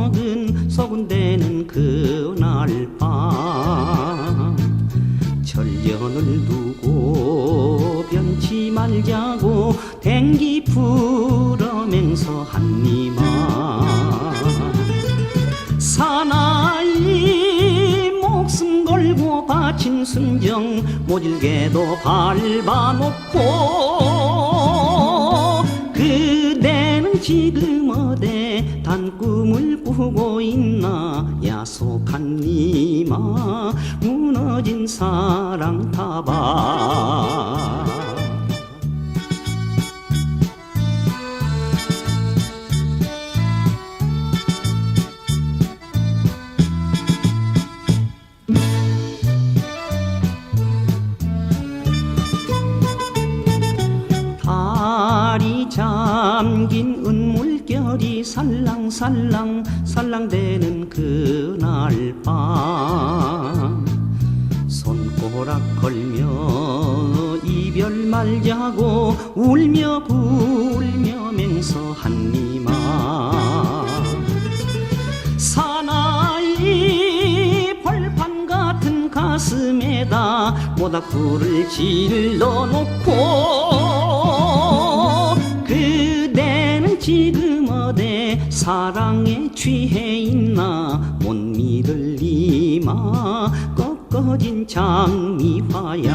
먹은 서군대는 그날 밤. 절연을 두고 변치 말자고 댕기 풀어면서 한니만. 사나이 목숨 걸고 바친 순정 모질게도 밟아놓고 그대는 지금 단 꿈을 꾸고 있나? 야속한 니마 무너진 사랑 달이 잠긴 살랑살랑 살랑대는 그날 밤. 손가락 걸며 이별 말자고 울며 불며 맹서 한니마. 사나이 벌판 같은 가슴에다 모닥불을 질러 놓고 그대는 지금 사랑에 취해 있나? 못 믿을 니마? 꺾어진 장미화야